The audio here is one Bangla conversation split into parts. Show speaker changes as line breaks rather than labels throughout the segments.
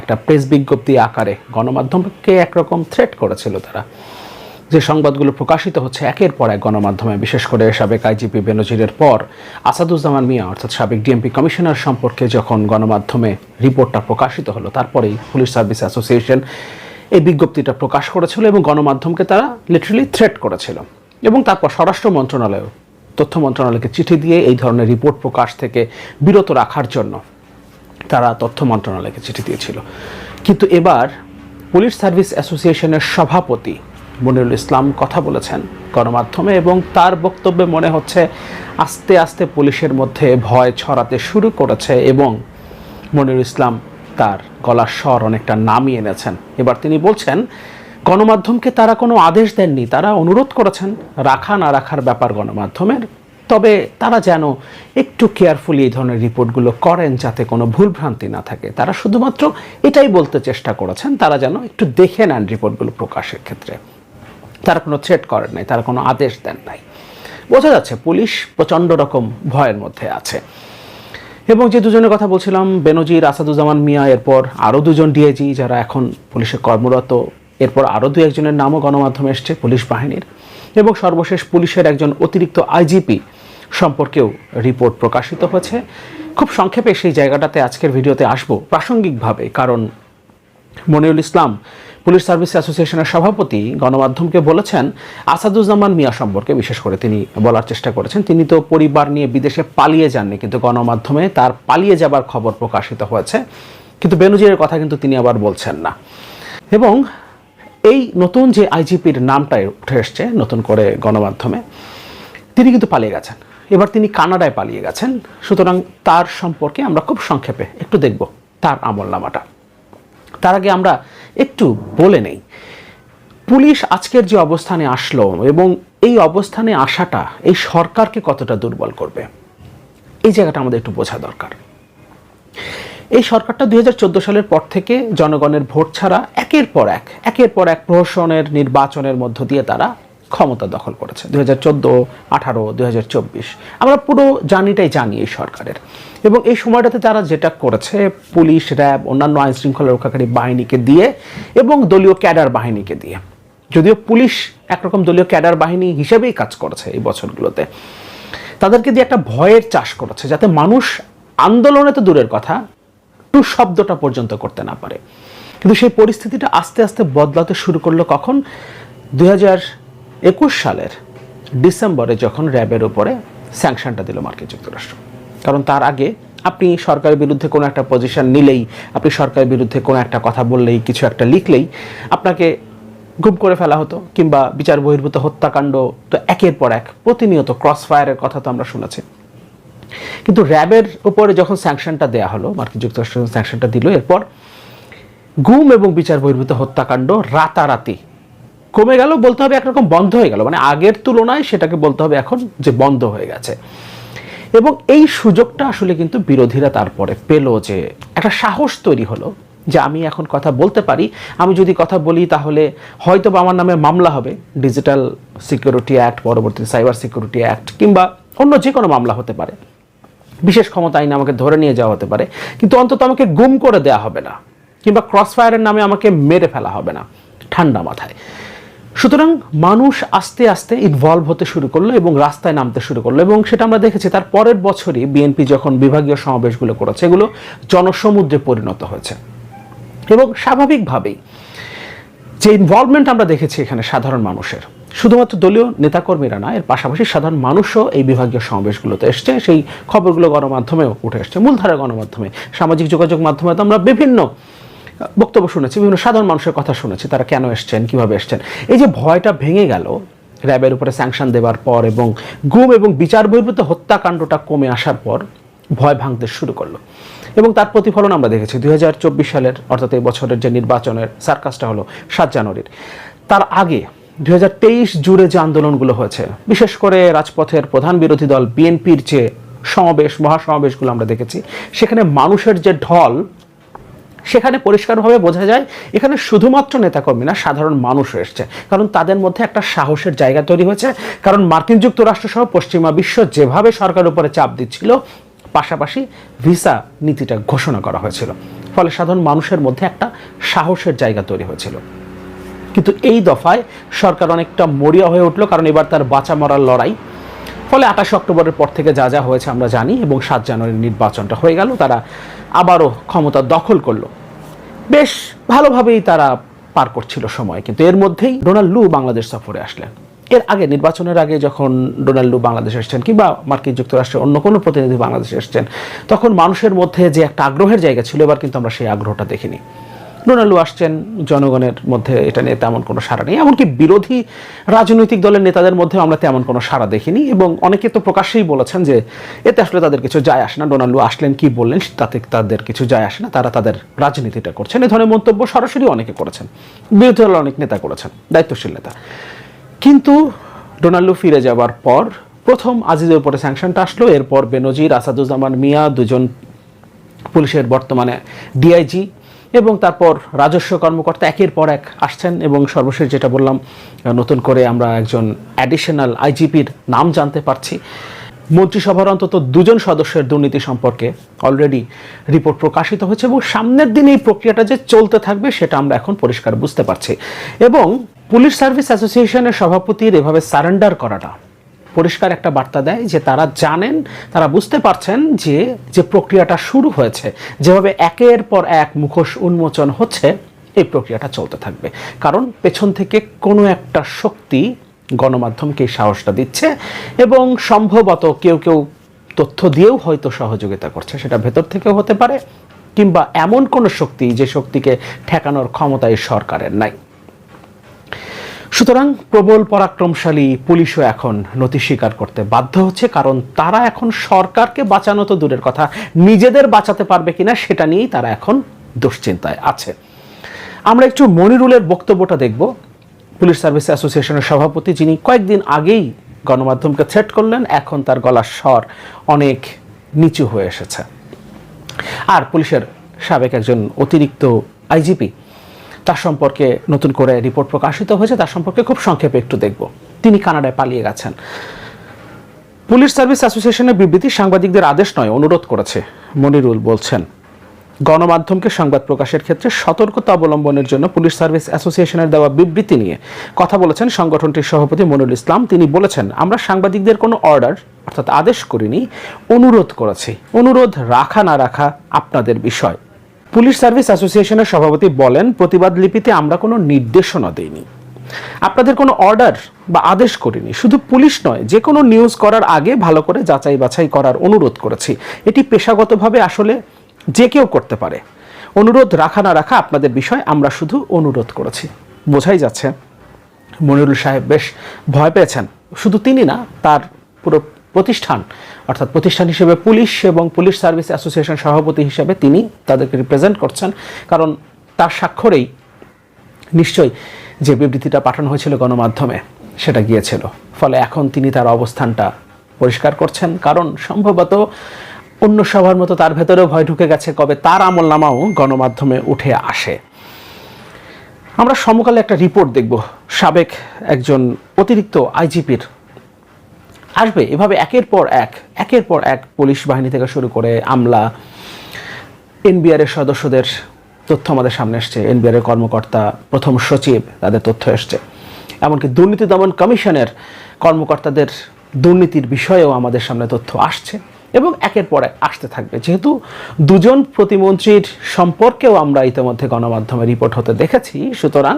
একটা প্রেস বিজ্ঞপ্তি আকারে গণমাধ্যমকে একরকম থ্রেট করেছিল তারা। যে সংবাদগুলো প্রকাশিত হচ্ছে একের পর এক গণমাধ্যমে, বিশেষ করে সাবেক আইজিপি বেনজিরের পর, আসাদুজ্জামান মিয়া, অর্থাৎ সাবেক ডিএমপি কমিশনার সম্পর্কে যখন গণমাধ্যমে রিপোর্টটা প্রকাশিত হলো, তারপরেই পুলিশ সার্ভিস অ্যাসোসিয়েশন এই বিজ্ঞপ্তিটা প্রকাশ করেছিল এবং গণমাধ্যমকে তারা লিটারালি থ্রেট করেছিল। এবং তারপর স্বরাষ্ট্র মন্ত্রণালয় তথ্য মন্ত্রণালয়কে চিঠি দিয়ে এই ধরনের রিপোর্ট প্রকাশ থেকে বিরত রাখার জন্য তারা তথ্য মন্ত্রণালয়কে চিঠি দিয়েছিল। কিন্তু এবার পুলিশ সার্ভিস অ্যাসোসিয়েশনের সভাপতি মনিরুল ইসলাম কথা বলেছেন গণমাধ্যমে এবং তার বক্তব্যে মনে হচ্ছে আস্তে আস্তে পুলিশের মধ্যে ভয় ছড়াতে শুরু করেছে এবং মনিরুল ইসলাম তার গলার স্বর অনেকটা নামিয়ে এনেছেন। এবার তিনি বলছেন, গণমাধ্যমকে তারা কোনো আদেশ দেননি, তারা অনুরোধ করেছেন রাখা না রাখার ব্যাপার গণমাধ্যমের। তবে তারা যেন একটু কেয়ারফুলি এই ধরনের রিপোর্টগুলো করেন যাতে কোনো ভুলভ্রান্তি না থাকে। তারা শুধুমাত্র এটাই বলতে চেষ্টা করেছেন, তারা যেন একটু দেখে নেন রিপোর্টগুলো প্রকাশের ক্ষেত্রে। তারা কোনো থ্রেট করেন নাই, তারা কোনো আদেশ দেন নাই। বোঝা যাচ্ছে পুলিশ প্রচণ্ড রকম ভয়ের মধ্যে আছে। এবং যে দুজনের কথা বলছিলাম বেনজির আসাদুজ্জামান মিয়া, এরপর আরও দুজন ডিএজি যারা এখন পুলিশে কর্মরত, এরপর আরও দু একজনের নামও গণমাধ্যমে এসছে, পুলিশ বাহিনীর। এবং সর্বশেষ পুলিশের একজন অতিরিক্ত আইজিপি সম্পর্কেও রিপোর্ট প্রকাশিত হয়েছে। খুব সংক্ষেপে সেই জায়গাটাতে আজকের ভিডিওতে আসব প্রাসঙ্গিকভাবে, কারণ মনিরুল ইসলাম পুলিশ সার্ভিস অ্যাসোসিয়েশনের সভাপতি গণমাধ্যমকে বলেছেন, আসাদুজ্জামান মিয়া সম্পর্কে বিশেষ করে তিনি বলার চেষ্টা করেছেন। তিনি তো পরিবার নিয়ে বিদেশে পালিয়ে যাননি, কিন্তু গণমাধ্যমে তার পালিয়ে যাবার খবর প্রকাশিত হয়েছে। কিন্তু বেনজিরের কথা কিন্তু তিনি আবার বলছেন না। এবং এই নতুন যে আইজিপির নামটাই উঠে এসছে নতুন করে গণমাধ্যমে, তিনি কিন্তু পালিয়ে গেছেন। এবার তিনি কানাডায় পালিয়ে গেছেন। সুতরাং তার সম্পর্কে আমরা খুব সংক্ষেপে একটু দেখব তার আমলনামাটা। তার আগে আমরা একটু বলে নেই। পুলিশ আজকের যে অবস্থানে আসলো এবং এই অবস্থানে আসাটা এই সরকারকে কতটা দুর্বল করবে, এই জায়গাটা আমাদের একটু বোঝা দরকার। এই সরকারটা দুই হাজার চোদ্দ সালের পর থেকে জনগণের ভোট ছাড়া একের পর এক, একের পর এক প্রহসনের নির্বাচনের মধ্য দিয়ে তারা ক্ষমতা দখল করেছে, দুই হাজার চোদ্দ, আঠারো আমরা পুরো জার্নিটাই জানি এই সরকারের। এবং এই সময়টাতে তারা যেটা করেছে, পুলিশ, র্যাব, অন্যান্য আইন শৃঙ্খলা রক্ষাকারী বাহিনীকে দিয়ে এবং দলীয় ক্যাডার বাহিনীকে দিয়ে। যদিও পুলিশ একরকম দলীয় ক্যাডার বাহিনী হিসেবেই কাজ করেছে এই বছরগুলোতে। তাদেরকে দিয়ে একটা ভয়ের চাষ করেছে, যাতে মানুষ আন্দোলনে তো দূরের কথা টু শব্দটা পর্যন্ত করতে না পারে। কিন্তু সেই পরিস্থিতিটা আস্তে আস্তে বদলাতে শুরু করল কখন? দুই হাজার একুশ সালের ডিসেম্বরে যখন র্যাবের উপরে স্যাংশনটা দিল মার্কিন যুক্তরাষ্ট্র। কারণ তার আগে আপনি সরকারের বিরুদ্ধে কোনো একটা পজিশন নিলেই, আপনি সরকারের বিরুদ্ধে কোনো একটা কথা বললেই, কিছু একটা লিখলেই আপনাকে গুম করে ফেলা হতো, কিংবা বিচার বহির্ভূত হত্যাকাণ্ড তো একের পর এক, প্রতিনিয়ত ক্রস ফায়ারের কথা তো আমরা শুনেছি। কিন্তু র্যাবের উপরে যখন স্যাংশনটা দেয়া হলো, মার্কিন যুক্তরাষ্ট্র স্যাংশনটা দিল, এরপর গুম এবং বিচার বহির্ভূত হত্যাকাণ্ড রাতারাতি কমে গেল, বলতে হবে একরকম বন্ধ হয়ে গেল। মানে আগের তুলনায় সেটাকে বলতে হবে এখন যে বন্ধ হয়ে গেছে। এবং এই সুযোগটা আসলে কিন্তু বিরোধীরা তারপরে পেল যে একটা সাহস তৈরি হলো যে আমি এখন কথা বলতে পারি। আমি যদি কথা বলি তাহলে হয়তো আমার নামে মামলা হবে। ডিজিটাল সিকিউরিটি অ্যাক্ট পরবর্তী সাইবার সিকিউরিটি অ্যাক্ট কিংবা অন্য যে কোনো মামলা হতে পারে। বিশেষ ক্ষমতা আইনে আমাকে ধরে নিয়ে যাওয়া হতে পারে। কিন্তু অন্তত আমাকে গুম করে দেওয়া হবে না। কিংবা ক্রস ফায়ারের নামে আমাকে মেরে ফেলা হবে না। ঠান্ডা মাথায়। সুতরাং মানুষ আস্তে আস্তে ইনভলভ হতে শুরু করল এবং রাস্তায় নামতে শুরু করল এবং সেটা আমরা দেখেছি তার পরের বছরই বিএনপি যখন বিভাগীয় সমাবেশগুলো করেছে, এগুলো জনসমুদ্রে পরিণত হয়েছে। এবং স্বাভাবিকভাবেই যে ইনভলভমেন্ট আমরা দেখেছি এখানে সাধারণ মানুষের, শুধুমাত্র দলীয় নেতাকর্মীরা না, এর পাশাপাশি সাধারণ মানুষও এই বিভাগীয় সমাবেশগুলোতে এসছে। সেই খবরগুলো গণমাধ্যমেও উঠে এসছে, মূলধারা গণমাধ্যমে, সামাজিক যোগাযোগ মাধ্যমে তো আমরা বিভিন্ন বক্তব্য শুনেছি, বিভিন্ন সাধারণ মানুষের কথা শুনেছি, তারা কেন এসছেন, কীভাবে এসছেন। এই যে ভয়টা ভেঙে গেল, র্যাবের উপরে স্যাংশন দেওয়ার পর এবং গুম এবং বিচার বহির্ভূত হত্যাকাণ্ডটা কমে আসার পর ভয় ভাঙতে শুরু করল। এবং তার প্রতিফলন আমরা দেখেছি, দুই হাজার চব্বিশ সালের, অর্থাৎ এই বছরের যে নির্বাচনের সার্কাসটা হলো সাত জানুয়ারির। তার আগে দুই হাজার তেইশ জুড়ে যে আন্দোলনগুলো হয়েছে, বিশেষ করে রাজপথের প্রধান বিরোধী দল বিএনপির যে সমাবেশ, মহাসমাবেশগুলো আমরা দেখেছি, সেখানে মানুষের যে ঢল সেখানে পরিষ্কারভাবে বোঝা যায়, এখানে শুধুমাত্র নেতাকর্মী না, সাধারণ মানুষ এসছে। কারণ তাদের মধ্যে একটা সাহসের জায়গা তৈরি হয়েছে। কারণ মার্কিন যুক্তরাষ্ট্র সহ পশ্চিমা বিশ্ব যেভাবে সরকারের উপরে চাপ দিচ্ছিল, পাশাপাশি ভিসা নীতিটা ঘোষণা করা হয়েছিল। ফলে সাধারণ মানুষের মধ্যে একটা সাহসের জায়গা তৈরি হয়েছিল। কিন্তু এই দফায় সরকার অনেকটা মরিয়া হয়ে উঠল, কারণ এবার তার বাঁচা মরার লড়াই। ফলে আঠাশ অক্টোবরের পর থেকে যা যা হয়েছে আমরা জানি, এবং সাত জানুয়ারির নির্বাচনটা হয়ে গেল। তারা আবারও ক্ষমতা দখল করল। বেশ ভালোভাবেই তারা পার করছিল সময়, কিন্তু এর মধ্যেই ডোনাল্ড লু বাংলাদেশ সফরে আসলেন। এর আগে নির্বাচনের আগে যখন ডোনাল্ড লু বাংলাদেশ এসছেন কিংবা মার্কিন যুক্তরাষ্ট্রের অন্য কোনো প্রতিনিধি বাংলাদেশে এসছেন, তখন মানুষের মধ্যে যে একটা আগ্রহের জায়গা ছিল, এবার কিন্তু আমরা সেই আগ্রহটা দেখিনি। ডোনাল্ড আসছেন জনগণের মধ্যে, এটা নিয়ে তেমন কোনো সাড়া নেই। এমনকি বিরোধী রাজনৈতিক দলের নেতাদের মধ্যে আমরা তেমন কোনো সাড়া দেখিনি এবং অনেকে তো প্রকাশ্যেই বলেছেন যে, এতে আসলে তাদের কিছু যায় আসে না ডোনাল্ড আসলেন কি বললেন, তাতে তাদের কিছু যায় আসে না, তারা তাদের রাজনীতিটা করছেন। এ ধরনের মন্তব্য সরাসরি অনেকে করেছেন, বিরোধী দলের অনেক নেতা করেছেন, দায়িত্বশীল নেতা। কিন্তু ডোনাল্ডো ফিরে যাওয়ার পর প্রথম আজিজের উপরে স্যাংশনটা আসলো, এরপর বেনজির, আসাদুজ্জামান, মিয়া দুজন পুলিশের বর্তমানে ডিআইজি এবং তারপর রাজস্ব কর্মকর্তা একের পর এক আসছেন এবং সর্বশেষ যেটা বললাম নতুন করে আমরা একজন অ্যাডিশনাল আইজিপির নাম জানতে পারছি। মন্ত্রিসভার অন্তত দুজন সদস্যের দুর্নীতি সম্পর্কে অলরেডি রিপোর্ট প্রকাশিত হয়েছে এবং সামনের দিনে এই প্রক্রিয়াটা যে চলতে থাকবে সেটা আমরা এখন পরিষ্কার বুঝতে পারছি। এবং পুলিশ সার্ভিস অ্যাসোসিয়েশনের সভাপতির এভাবে সারেন্ডার করাটা পরিষ্কার একটা বার্তা দেয় যে তারা জানেন, তারা বুঝতে পারছেন যে যে প্রক্রিয়াটা শুরু হয়েছে, যেভাবে একের পর এক মুখোশ উন্মোচন হচ্ছে, এই প্রক্রিয়াটা চলতে থাকবে। কারণ পেছন থেকে কোনো একটা শক্তি গণমাধ্যমকে এই সাহসটা দিচ্ছে এবং সম্ভবত কেউ কেউ তথ্য দিয়েও হয়তো সহযোগিতা করছে, সেটা ভেতর থেকেও হতে পারে, কিংবা এমন কোনো শক্তি যে শক্তিকে ঠেকানোর ক্ষমতা এই সরকারের নাই। সুতরাং প্রবল পরাক্রমশালী পুলিশও এখন নথি স্বীকার করতে বাধ্য হচ্ছে, কারণ তারা এখন সরকারকে বাঁচানো তো দূরের কথা, নিজেদের বাঁচাতে পারবে কিনা সেটা নিয়েই তারা এখন দুশ্চিন্তায় আছে। আমরা একটু মনিরুলের বক্তব্যটা দেখব। পুলিশ সার্ভিস অ্যাসোসিয়েশনের সভাপতি, যিনি কয়েকদিন আগেই গণমাধ্যমকে থ্রেট করলেন, এখন তার গলার স্বর অনেক নিচু হয়ে এসেছে। আর পুলিশের সাবেক একজন অতিরিক্ত আইজিপি তার সম্পর্কে নতুন করে রিপোর্ট প্রকাশিত হয়েছে তার সম্পর্কে খুব সংক্ষেপে একটু দেখব। তিনি কানাডায় পালিয়ে গেছেন। পুলিশ সার্ভিস অ্যাসোসিয়েশনের বিবৃতি সাংবাদিকদের আদেশ নয়, অনুরোধ করেছে, মনিরুল বলছেন। গণমাধ্যমকে সংবাদ প্রকাশের ক্ষেত্রে সতর্কতা অবলম্বনের জন্য পুলিশ সার্ভিস অ্যাসোসিয়েশনের দেওয়া বিবৃতি নিয়ে কথা বলেছেন সংগঠনটির সভাপতি মনুল ইসলাম। তিনি বলেছেন, আমরা সাংবাদিকদের কোনো অর্ডার অর্থাৎ আদেশ করিনি, অনুরোধ করেছি। অনুরোধ রাখা না রাখা আপনাদের বিষয়। পুলিশ সার্ভিস অ্যাসোসিয়েশনের সভাপতি বলেন, প্রতিবাদ লিপিতে আমরা কোনো নির্দেশনা দেইনি। আপনাদের কোনো অর্ডার বা আদেশ করিনি। শুধু পুলিশ নয়, যে কোনো নিউজ করার আগে ভালো করে যাচাই বাছাই করার অনুরোধ করেছি। এটি পেশাগতভাবে আসলে যে কেউ করতে পারে। অনুরোধ রাখা না রাখা আপনাদের বিষয় আমরা শুধু অনুরোধ করেছি। বোঝাই যাচ্ছে, মনিরুল সাহেব বেশ ভয় পেয়েছেন। শুধু তিনি না, তার পুরো প্রতিষ্ঠান, অর্থাৎ প্রতিষ্ঠান হিসেবে পুলিশ এবং পুলিশ সার্ভিস অ্যাসোসিয়েশন সভাপতি হিসেবে তিনি তাদেরকে রিপ্রেজেন্ট করছেন। কারণ তার স্বাক্ষরেই নিশ্চয়ই যে বিবৃতিটা পাঠানো হয়েছিল গণমাধ্যমে, সেটা গিয়েছিল। ফলে এখন তিনি তার অবস্থানটা পরিষ্কার করছেন। কারণ সম্ভবত অন্য সবার মতো তার ভেতরেও ভয় ঢুকে গেছে কবে তার আমল নামাও গণমাধ্যমে উঠে আসে। আমরা সমকালে একটা রিপোর্ট দেখব। সাবেক একজন অতিরিক্ত আইজিপির আসবে। এভাবে একের পর এক, একের পর এক পুলিশ বাহিনী থেকে শুরু করে আমলা এনবিআর এর সদস্যদের তথ্য আমাদের সামনে এসছে। এনবিআর এর কর্মকর্তা প্রথম সচিব, তাদের তথ্য এসছে। এমনকি দুর্নীতি দমন কমিশনের কর্মকর্তাদের দুর্নীতির বিষয়েও আমাদের সামনে তথ্য আসছে এবং একের পর এক আসতে থাকবে। যেহেতু দুজন প্রতিমন্ত্রীর সম্পর্কেও আমরা ইতিমধ্যে গণমাধ্যমে রিপোর্ট হতে দেখেছি, সুতরাং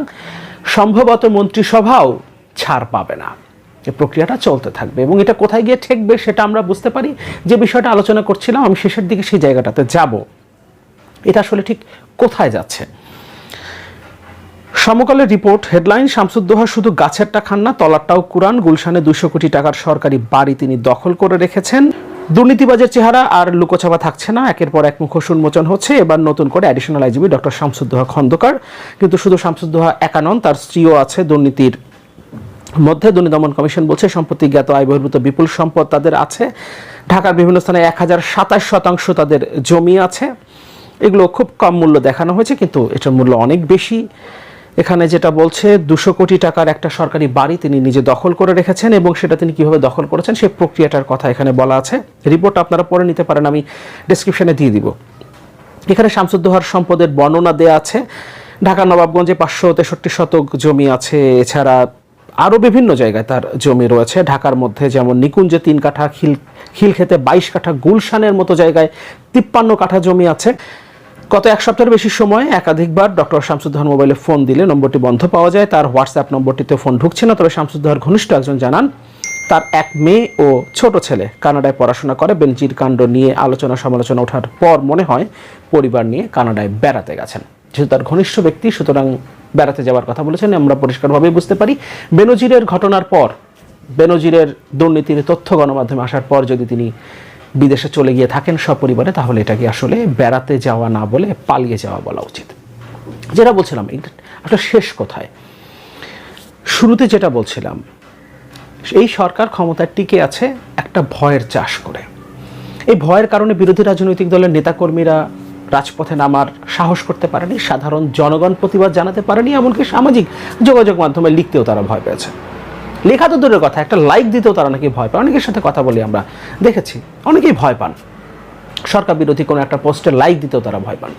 সম্ভবত মন্ত্রিসভাও ছাড় পাবে না। এই প্রক্রিয়াটা চলতে থাকবে এবং এটা কোথায় গিয়ে ঠেকবে সেটা আমরা বুঝতে পারি। যে বিষয়টা আলোচনা করছিলাম, আমি শেষের দিকে সেই জায়গাটাতে যাব। এটা আসলে ঠিক কোথায় যাচ্ছে? সমকালের রিপোর্ট, হেডলাইন, শামসুদ্দোহা শুধু গাছেরটা খান না, তলারটাও কুরান গুলশানে দুশো কোটি টাকার সরকারি বাড়ি তিনি দখল করে রেখেছেন। দুর্নীতিবাজের চেহারা আর লুকোছাপা থাকছে না, একের পর এক মুখোশ উন্মোচন হচ্ছে, এবার নতুন করে additional IGP doctor Shamsuddoha Khandaker. কিন্তু শুধু শামসুদ্দোহা একা নন, তার স্ত্রীও আছে, দুর্নীতির মধ্যে দুর্নীতি দমন কমিশন বলছে সম্পত্তি জ্ঞাত আয় বহির্ভূত বিপুল সম্পদ তাদের আছে। ঢাকার বিভিন্ন স্থানে এক হাজার সাতাশ শতাংশ তাদের জমি আছে। এগুলো খুব কম মূল্য দেখানো হয়েছে, কিন্তু এটার মূল্য অনেক বেশি। এখানে যেটা বলছে, দুশো কোটি টাকার একটা সরকারি বাড়ি তিনি নিজে দখল করে রেখেছেন এবং সেটা তিনি কীভাবে দখল করেছেন সেই প্রক্রিয়াটার কথা এখানে বলা আছে। রিপোর্ট আপনারা পরে নিতে পারেন, আমি ডেসক্রিপশনে দিয়ে দিব। এখানে শামসুদ্দোহার সম্পদের বর্ণনা দেয়া আছে। ঢাকা নবাবগঞ্জে পাঁচশো তেষট্টি শতক জমি আছে, এছাড়া আরও বিভিন্ন জায়গায় তার জমি রয়েছে। ঢাকার মধ্যে যেমন নিকুঞ্জে তিন কাঠা, খিল, খিলক্ষেতে বাইশ কাঠা, গুলশানের মতো জায়গায় তিপ্পান্ন কাঠা জমি আছে। গত এক সপ্তাহের বেশি সময় একাধিকবার ডক্টর শামসুদ্দোহার মোবাইলে ফোন দিলে নম্বরটি বন্ধ পাওয়া যায়। তার হোয়াটসঅ্যাপ নম্বরটিতে ফোন ঢুকছে না, তবে শামসুদ্দোহার ঘনিষ্ঠ একজন জানান, তার এক মেয়ে ও ছোট ছেলে কানাডায় পড়াশোনা করে। বেনজির কাণ্ড নিয়ে আলোচনা সমালোচনা ওঠার পর মনে হয় পরিবার নিয়ে কানাডায় বেড়াতে গেছেন। যেহেতু তার ঘনিষ্ঠ ব্যক্তি, সুতরাং বেড়াতে যাওয়ার কথা বলেছেন, আমরা পরিষ্কারভাবেই বুঝতে পারি। বেনজিরের ঘটনার পর, বেনজিরের দুর্নীতির তথ্য গণমাধ্যমে আসার পর যদি তিনি বিদেশে চলে গিয়ে থাকেন সপরিবারে, তাহলে এটাকে আসলে বেড়াতে যাওয়া না বলে পালিয়ে যাওয়া বলা উচিত? যেটা বলছিলাম আসলে শেষ কথায়। শুরুতে যেটা বলছিলাম, এই সরকার ক্ষমতায় টিকে আছে একটা ভয়ের চাষ করে। এই ভয়ের কারণে বিরোধী রাজনৈতিক দলের নেতাকর্মীরা রাজপথে নামার সাহস করতে পারেনি। সাধারণ জনগণ প্রতিবাদ জানাতে পারেনি, এমনকি সামাজিক যোগাযোগ মাধ্যমে লিখতেও তারা ভয় পেয়েছে। লেখা তো দূরের কথা, একটা লাইক দিতেও তারা নাকি ভয় পায়। অনেকের সাথে কথা বলি আমরা, দেখেছি, অনেকেই ভয় পান। সরকার বিরোধী কোনো একটা পোস্টে লাইক দিতেও তারা ভয় পান।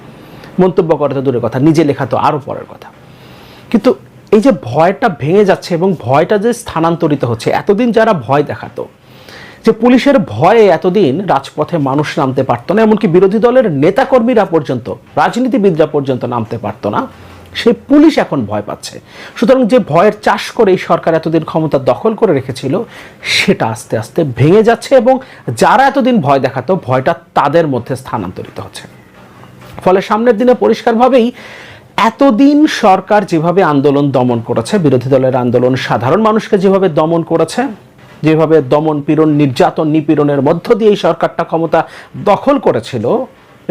মন্তব্য করে তো দূরের কথা, নিজে লেখা তো আরও পরের কথা। কিন্তু এই যে ভয়টা ভেঙে যাচ্ছে এবং ভয়টা যে স্থানান্তরিত হচ্ছে, এতদিন যারা ভয় দেখাতো যে পুলিশের ভয়ে এতদিন রাজপথে মানুষ নামতে পারতো না, এমনকি বিরোধী দলের নেতাকর্মীরা পর্যন্ত, রাজনীতিবিদরা পর্যন্ত নামতে পারতো না, সেই পুলিশ এখন ভয় পাচ্ছে। সুতরাং যে ভয়ের চাষ করে এই সরকার এতদিন ক্ষমতা দখল করে রেখেছিল, সেটা আস্তে আস্তে ভেঙে যাচ্ছে এবং যারা এতদিন ভয় দেখাতো, ভয়টা তাদের মধ্যে স্থানান্তরিত হচ্ছে। ফলে সামনের দিনে পরিষ্কারভাবেই এতদিন সরকার যেভাবে আন্দোলন দমন করেছে, বিরোধী দলের আন্দোলন সাধারণ মানুষকে যেভাবে দমন করেছে যেভাবে দমন পীড়ন, নির্যাতন, নিপীড়নের মধ্য দিয়ে এই সরকারটা ক্ষমতা দখল করেছিল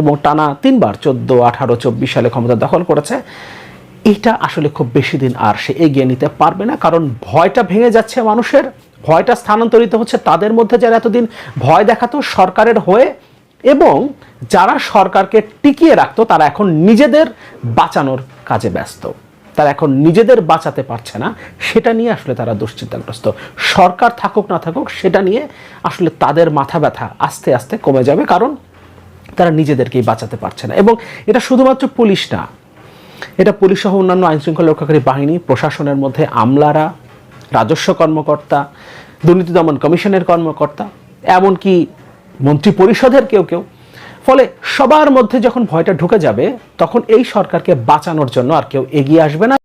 এবং টানা তিনবার, চোদ্দ, আঠারো, চব্বিশ সালে ক্ষমতা দখল করেছে, এটা আসলে খুব বেশি দিন আর সে এগিয়ে নিতে পারবে না, কারণ ভয়টা ভেঙে যাচ্ছে মানুষের, ভয়টা স্থানান্তরিত হচ্ছে তাদের মধ্যে যারা এতদিন ভয় দেখাতো সরকারের হয়ে, এবং যারা সরকারকে টিকিয়ে রাখতো তারা এখন নিজেদের বাঁচানোর কাজে ব্যস্ত। তারা এখন নিজেদের বাঁচাতে পারছে না, সেটা নিয়ে আসলে তারা দুশ্চিন্তাগ্রস্ত। সরকার থাকুক না থাকুক, সেটা নিয়ে আসলে তাদের মাথা ব্যথা আস্তে আস্তে কমে যাবে, কারণ তারা নিজেদেরকেই বাঁচাতে পারছে না। এবং এটা শুধুমাত্র পুলিশ না, এটা পুলিশ সহ অন্যান্য আইনশৃঙ্খলা রক্ষাকারী বাহিনী, প্রশাসনের মধ্যে আমলারা, রাজস্ব কর্মকর্তা, দুর্নীতি দমন কমিশনের কর্মকর্তা, এমনকি মন্ত্রী পরিষদের কেউ কেউ ফলে সবার মধ্যে যখন ভয়টা ঢুকে যাবে, তখন এই সরকারকে বাঁচানোর জন্য আর কেউ এগিয়ে আসবে না।